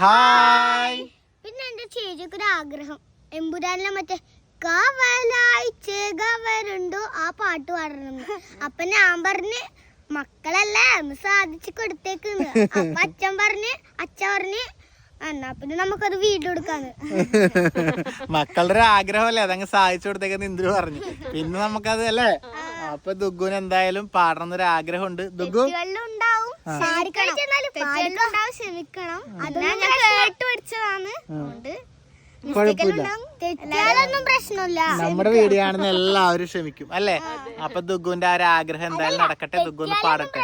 Hi പിന്നെ എന്റെ ചേച്ചിക്ക് ഒരു ആഗ്രഹം എമ്പുരാനിലെ മറ്റേ കാവലായി ചേകവരുണ്ടോ ആ പാട്ട് പാടണം അപ്പൊ ഞാൻ പറഞ്ഞ് മക്കളല്ലേ ഒന്ന് സാധിച്ചു കൊടുത്തേക്കുന്ന്. അപ്പൊ അച്ഛൻ പറഞ്ഞ് അച്ഛൻ പറഞ്ഞ് എന്നാ പിന്നെ നമുക്കത് വീഡിയോ എടുക്കാന്ന് മക്കളുടെ ഒരു ആഗ്രഹമല്ലേ അതങ്ങ് സാധിച്ചു കൊടുത്തേക്കെന്ന് ഇന്ദ്രു പറഞ്ഞു. പിന്നെ നമുക്കത് അല്ലേ അപ്പൊ ദുഗുന് എന്തായാലും പാടണം എന്നൊരു ആഗ്രഹമുണ്ട് ദുഗു ക്ഷമിക്കണം. കുഴപ്പമില്ല. നമ്മുടെ വീഡിയോ ആണെന്ന് എല്ലാവരും ക്ഷമിക്കും അല്ലേ? അപ്പൊ ദുഗുന്റെ ആ ഒരു ആഗ്രഹം എന്തായാലും നടക്കട്ടെ. ദുഗു ഒന്ന് പാടട്ടെ.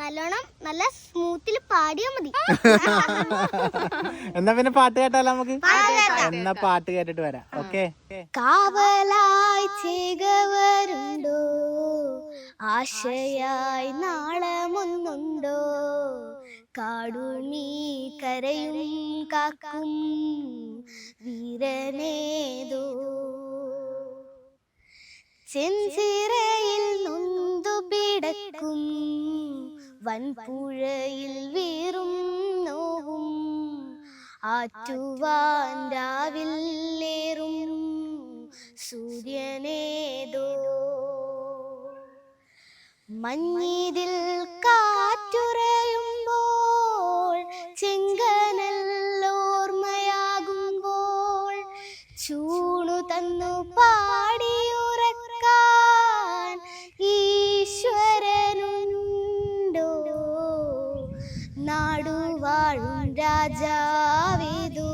നല്ലോണം നല്ല സ്മൂത്തിൽ പാടിയാ മതി. എന്നാ പിന്നെ പാട്ട് കേട്ടാലോ നമുക്ക്? എന്നാ പാട്ട് കേട്ടിട്ട് വരാം. ഓക്കെ. കാവലായി ചേകവരുണ്ടോ? ആശയായി നാളമൊന്നുണ്ടോ? കാടുമീ കരയും കാക്കും വീരനേതോ? ചെഞ്ചിറയിൽ നൊന്തു പിടക്കും വൻപുഴയിൽ വീറും നോവും ആറ്റുവാൻ രാവിലേറും സൂര്യനേതോ മഞ്ഞിതിൽ കാറ്റുറയുമ്പോൾ ചെങ്കനല്ലോർമ്മയാകുമ്പോൾ ചൂണു തന്നു പാടിയുറക്കാൻ ഈശ്വരനുണ്ടോ? നാടുവാഴും രാജാവിതു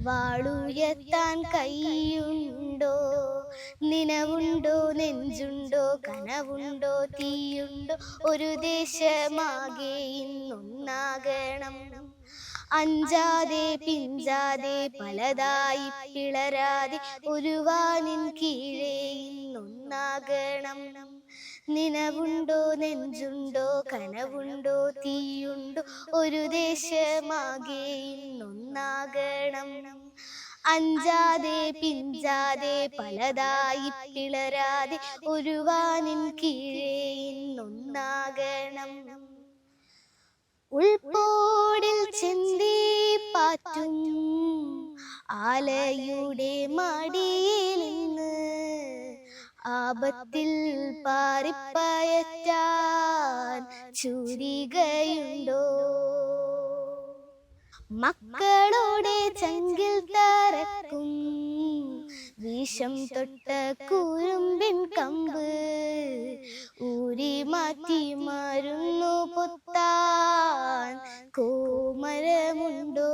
വാളുയത്താൻ കൈയുണ്ടോ? നിനവുണ്ടോ നെഞ്ചുണ്ടോ കനവുണ്ടോ തീയുണ്ടോ? ഒരു ദേശമാകെ ഇന്നൊന്നാകണം. അഞ്ചാതെ പിഞ്ചാതെ പലതായി പിളരാതെ ഒരു വാനിൻ കീഴേ ഇന്നൊന്നാകണം. നിനവുണ്ടോ നെഞ്ചുണ്ടോ കനവുണ്ടോ തീയുണ്ടോ? ഒരു ദേശമാകെ ഇന്നൊന്നാകണം. അഞ്ചാതെ പിഞ്ചാതെ പലതായി പിളരാതെ ഒരു വാനിൻ കീഴേ ഇന്നൊന്നാകണം ഉൾപോടിൽ ചിന്തി പാറ്റും ആലയുടെ മടിയിൽ നിന്ന് ആപത്തിൽ പാറിപ്പയറ്റാൻ ചുരികയുണ്ടോ? മക്കളുടെ ചങ്കിൽ തറക്കും. വിഷം തൊട്ട കുറുമ്പിൻ കമ്പ്. ഊരി മാറ്റി മരുന്നു പൊത്താൻ. കോമരമുണ്ടോ?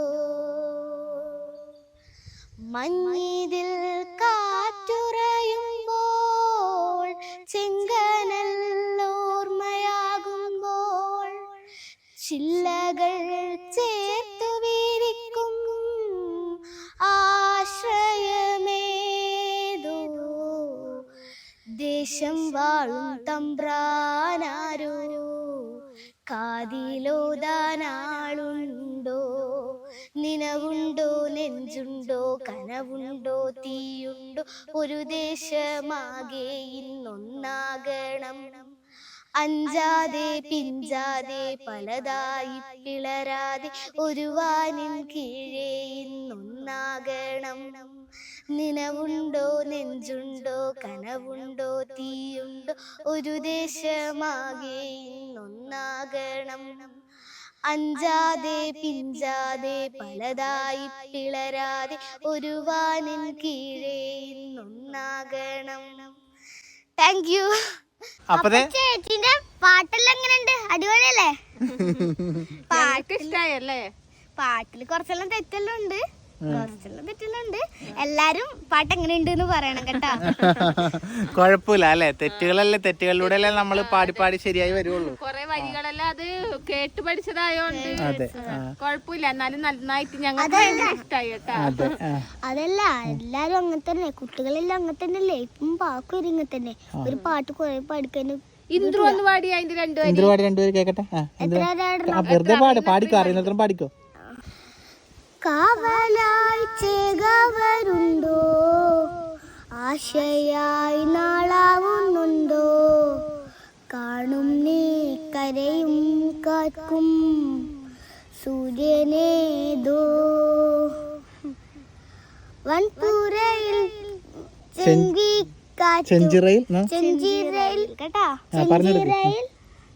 മഞ്ഞിതിൽ കാറ്റുറയുമ്പോൾ ചെങ്കനല്ലോർമ്മയാകുമ്പോൾ ചില്ലകൾ ദേശം വാഴും തമ്പ്രാനാരോ? കാതിലോദാനാളുണ്ടോ നിനവുണ്ടോ നെഞ്ചുണ്ടോ കനവുണ്ടോ തീയുണ്ടോ? ഒരു ദേശമാകെ ഇന്നൊന്നാകണം. അഞ്ചാതെ പിഞ്ചാതെ പലതായി പിളരാതെ ഒരു വാനിൻ കീഴേ ഇന്നൊന്നാകണം. നിനവുണ്ടോ നെഞ്ചുണ്ടോ കനവുണ്ടോ തീയുണ്ടോ? ഒരു ദേശമാകെ ഇന്നൊന്നാകണം. അഞ്ചാതെ പിഞ്ചാതെ പലതായി പിളരാതെ ഒരു വാനിൻ കീഴേ ഇന്നൊന്നാകണം. താങ്ക് യു ചേച്ചിന്റെ പാട്ടെല്ലാം എങ്ങനെയുണ്ട് അടിപൊളിയല്ലേ? പാട്ട് ഇഷ്ടായല്ലേ പാട്ടിൽ കുറച്ചെല്ലാം തെറ്റെല്ലാം ഉണ്ട് ഉണ്ട് എല്ലാരും പാട്ട് എങ്ങനെയുണ്ട് എന്ന് പറയണം കേട്ടോ. കുഴപ്പമില്ല അല്ലെ? തെറ്റുകളല്ലേ തെറ്റുകളിലൂടെ അല്ലേ നമ്മൾ പാടി പാടി ശരിയായി വരുള്ളൂ. കൊറേ വരികളല്ല അത് കേട്ട് പഠിച്ചതായോണ്ട് കുഴപ്പമില്ല. എന്നാലും നന്നായിട്ട് ഞങ്ങൾക്ക് ഇഷ്ടായി കേട്ടാ. അതല്ല എല്ലാരും അങ്ങനെ തന്നെ. കുട്ടികളെല്ലാം അങ്ങനെ തന്നെ അല്ലേ ഇപ്പം പാക്കും ഇങ്ങനെ തന്നെ. ഒരു പാട്ട് കുറെ പഠിക്കാൻ ഇന്ദ്രു ഒന്ന് പാടി അതിന്റെ രണ്ടുപേരും. രണ്ടുപേരും കേക്കട്ടെ? വെറുതെ പാട് പാടിക്കോ? അറിയുന്നത്ര പാടിക്കോ? കാവലായി ചേകവരുണ്ടോ? ആശയായി നാളാവുന്നുണ്ടോ? കാണും നീ കരയും കാക്കും. സൂര്യനേതോ. വൻപൂരയിൽ ചെങ്കിക്കാറ്റും. ചെഞ്ചിറയിൽ ചെഞ്ചിറയിൽ കേട്ടാ? ചെഞ്ചിറയിൽ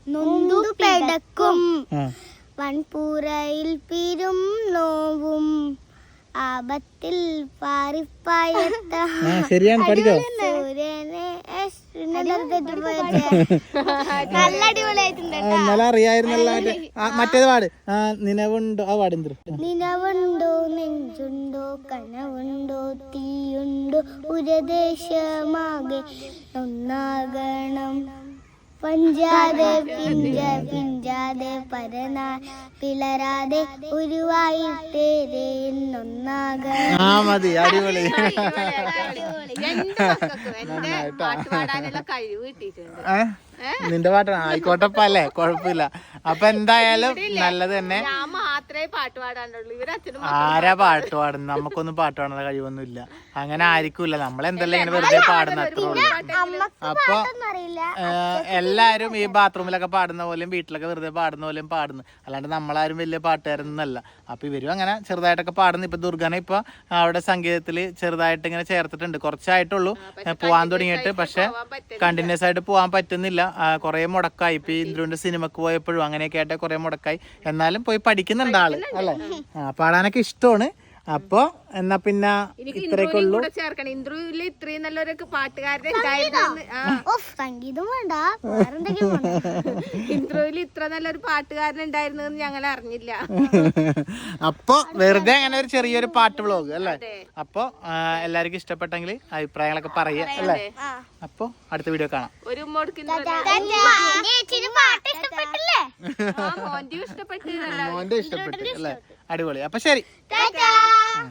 നൊന്തു പെടക്കും ആ വൻപൂരയിൽ പിരും നോവും. ആപത്തിൽ പാറിപ്പായത്ത ആ ശരിയാണ് പഠിക്കോ? നല്ല അറിയായിരുന്നല്ലോ മറ്റേത് പാട്. ആ നിലവുണ്ടോ ആ പാട് നിലവുണ്ടോ നെഞ്ചുണ്ടോ? കനവുണ്ടോ? തീയുണ്ടോ? ഉരദേശമാകെ ഒന്നാകണം. പഞ്ചാതെ പിഞ്ച പിഞ്ചാതെ പരനാ. പിളരാതെ ആ മതി അടിപൊളി. നിന്റെ പാട്ടാണ്. ആയിക്കോട്ടെ അല്ലേ? കുഴപ്പമില്ല. അപ്പൊ എന്തായാലും നല്ലത് തന്നെ. മാത്രമേ പാട്ട് പാടാനുള്ളൂ. ഇവരച്ഛനും ആരാ പാട്ട് പാടുന്നത്? നമുക്കൊന്നും പാട്ട് പാടുന്ന കഴിവൊന്നും ഇല്ല അങ്ങനെ ആയിരിക്കൂല. നമ്മളെന്തല്ല ഇങ്ങനെ വെറുതെ പാടുന്ന അത്രേ ഉള്ളൂ. അപ്പൊ എല്ലാരും ഈ ബാത്റൂമിലൊക്കെ പാടുന്ന പോലെയും വീട്ടിലൊക്കെ വെറുതെ പാടുന്ന പോലെയും പാടുന്നു. അല്ലാണ്ട് നമ്മളാരും വലിയ പാട്ടുകാരൊന്നല്ല അപ്പൊ ഇവരും അങ്ങനെ ചെറുതായിട്ടൊക്കെ പാടുന്നു. ഇപ്പൊ ദുർഗനെ ഇപ്പൊ അവിടെ സംഗീതത്തിൽ ചെറുതായിട്ട് ഇങ്ങനെ ചേർത്തിട്ടുണ്ട്. കുറച്ചായിട്ടുള്ളൂ. പോവാൻ തുടങ്ങിയിട്ട്. പക്ഷെ കണ്ടിന്യൂസ് ആയിട്ട് പോവാൻ പറ്റുന്നില്ല. കുറെ മുടക്കായി. ഇപ്പൊ ഇന്ദ്രുവിന്റെ സിനിമക്ക് പോയപ്പോഴും അങ്ങനെയൊക്കെ ആയിട്ട് കുറേ മുടക്കായി. എന്നാലും പോയി പഠിക്കുന്നുണ്ട് ആൾ. അല്ലേ? ആ പാടാനൊക്കെ ഇഷ്ടമാണ്. അപ്പൊ എന്നാ പിന്നെ ഇത്രയൊക്കെ ഉള്ളൂ. ചേർക്കണം. ഇത്രയും സംഗീതം? വേണ്ട. ഇത്ര നല്ലൊരു പാട്ടുകാരൻ ഉണ്ടായിരുന്നു ഞങ്ങൾ അറിഞ്ഞില്ല. അപ്പൊ വെറുതെ അങ്ങനെ ഒരു ചെറിയൊരു പാട്ട് വ്ളോഗ് അല്ലേ? അപ്പൊ എല്ലാവർക്കും ഇഷ്ടപ്പെട്ടെങ്കിൽ അഭിപ്രായങ്ങളൊക്കെ പറയുക അല്ലേ? അപ്പൊ അടുത്ത വീഡിയോ കാണാം. ഒരു മോന്റെ ഇഷ്ടപ്പെട്ടു അല്ലേ? അടിപൊളി. അപ്പൊ ശരി.